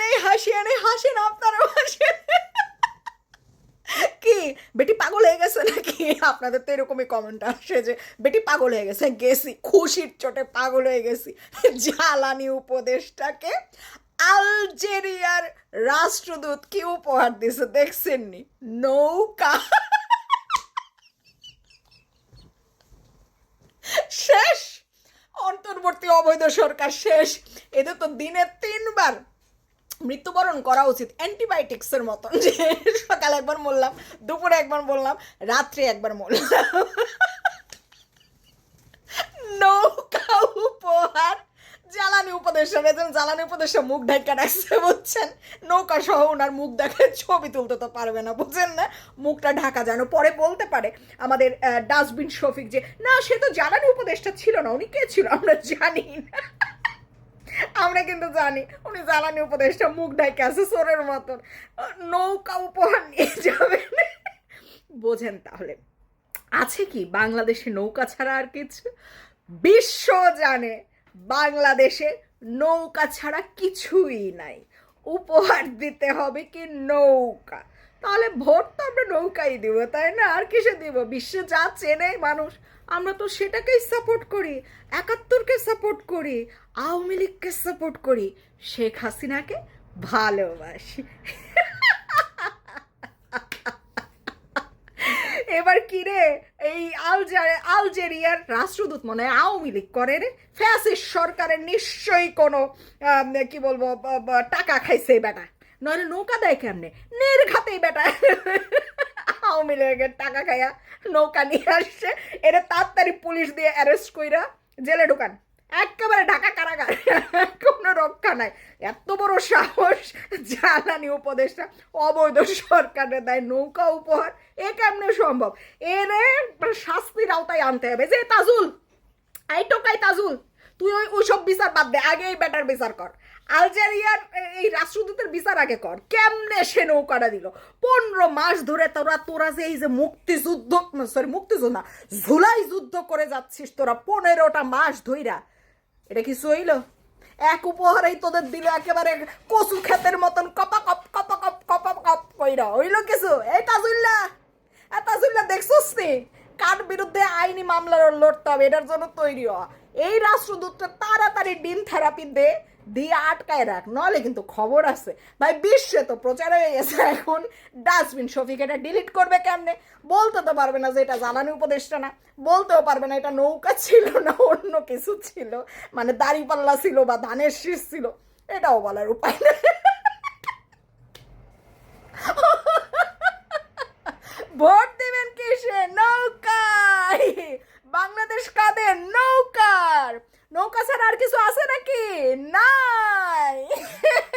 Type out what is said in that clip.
নেই হাসিয়ে নেই হাসেন আপনারা হাসেন কি, বেটি পাগল হয়ে গেছে নাকি? আপনাদের তো এরকমই কমেন্ট আসে যে, বেটি পাগল হয়ে গেছে, গেছি, খুশির চোটে পাগল হয়ে গেছি। জ্বালানি উপদেশটাকে আলজেরিয়ার রাষ্ট্রদূত কি উপহার দিছে দেখছেননি? নৌকা। শেষ। অন্তর্বর্তী অবৈধ সরকার শেষ। এদের তো দিনে তিনবার মৃত্যুবরণ করা উচিত অ্যান্টিবায়োটিক্সের মতন। যে সকালে একবার বললাম দুপুরে একবার বললাম রাত্রে একবার বললাম নৌকা উপহার। জ্বালানি উপদেশের এজন জ্বালানি উপদেশে মুখ ঢাকা রাখছে, বুঝছেন? নৌকা সহ ওনার মুখ দেখে ছবি তুলতে তো পারবে না, বুঝছেন না? মুখটা ঢাকা যেন পরে বলতে পারে আমাদের ডাস্টবিন শফিক যে, না, সে তো জ্বালানি উপদেশটা ছিল না, উনি কে ছিল? আমরা জানি না। আমরা কিন্তু জানি, উনি জ্বালানি উপদেশটা মুখ ঢাকে আছে সোরের মতন। নৌকা উপহার নিয়ে যাবেন। বোঝেন তাহলে, আছে কি বাংলাদেশে নৌকা ছাড়া আর কিছু? বিশ্ব জানে, বাংলাদেশে নৌকা ছাড়া কিছুই নাই। উপহার দিতে হবে কি নৌকা? তাহলে ভোট তো আমরা নৌকাই দিব, তাই না? আর কিসে দিব? বিশ্বে যা চেনে মানুষ। আমরা তো সেটাকেই সাপোর্ট করি, একাত্তরকে সাপোর্ট করি, আওয়ামী লীগকে সাপোর্ট করি। শেখ হাসিনাকে ভালোবাসি। এবার কি রে? এই আলজারে, আলজেরিয়ার রাষ্ট্রদূত মনে হয় আওয়ামী লীগ করে রে। ফ্যাসিস সরকারের নিশ্চয়ই কোনো কি বলব টাকা খাইছে বেটা নইলে নৌকা দেয় কেমনে? নির্ঘাতেই বেটা আওয়ামী লীগের টাকা খাইয়া নৌকা নিয়ে আসছে। এটা তাড়াতাড়ি পুলিশ দিয়ে অ্যারেস্ট কইরা জেলে ঢুকান। একেবারে ঢাকা কারাগার। কোনো রক্ষা নাই। এত বড় সাহস, জ্বালানি উপদেশটা অবৈধ সরকারের দেয়, নৌকা উপহার, এ কেমনে সম্ভব? এরে মানে শাস্তির আওতায় আনতে হবে। যে তাজুল এই টোকাই তাজুল। তুই ওই ওইসব বিচার বাদ দে, আগে এই ব্যাটার বিচার কর। আলজেরিয়ার এই রাষ্ট্রদূতের বিচার আগে কর। কেমনে সে নৌকাটা দিল? পনেরো মাস ধরে তোরা তোরা যে এই যে মুক্তিযুদ্ধ সরি মুক্তিযুদ্ধ ঝুলাই যুদ্ধ করে যাচ্ছিস তোরা পনেরোটা মাস ধইরা। এটা কি সইল? এক উপহারেই তোদের দিল একেবারে কচু ক্ষেতের মতন কপা, কপ কপা কপ কপা, কপ কইরা। হইল কিছু? এই তাজুল্লা এ তাজুল্লা দেখছস নি? কার বিরুদ্ধে আইনি মামলা লড়তে হবে? এটার জন্য তৈরি হওয়া এই রাষ্ট্রদূতটা তাড়াতাড়ি ডিম থেরাপি দে, দিয়ে আটকায় রাখ। নলে কিন্তু খবর আছে। ভাই, বিশ্বে তো প্রচার হয়ে গেছে এখন। ডাস্টবিন শফিক এটা ডিলিট করবে কেমনে? বলতে তো পারবে না যে এটা জ্বালানি উপদেশটা না। বলতেও পারবে না এটা নৌকা ছিল না, অন্য কিছু ছিল। মানে দাড়িপাল্লা ছিল বা ধানের শীষ ছিল। এটাও বলার উপায় নেই ভোট দিবেন কিসে নৌকায় বাংলাদেশ কাদের নৌকার নৌকা ছাড়া আর কিছু আছে নাকি? নাই!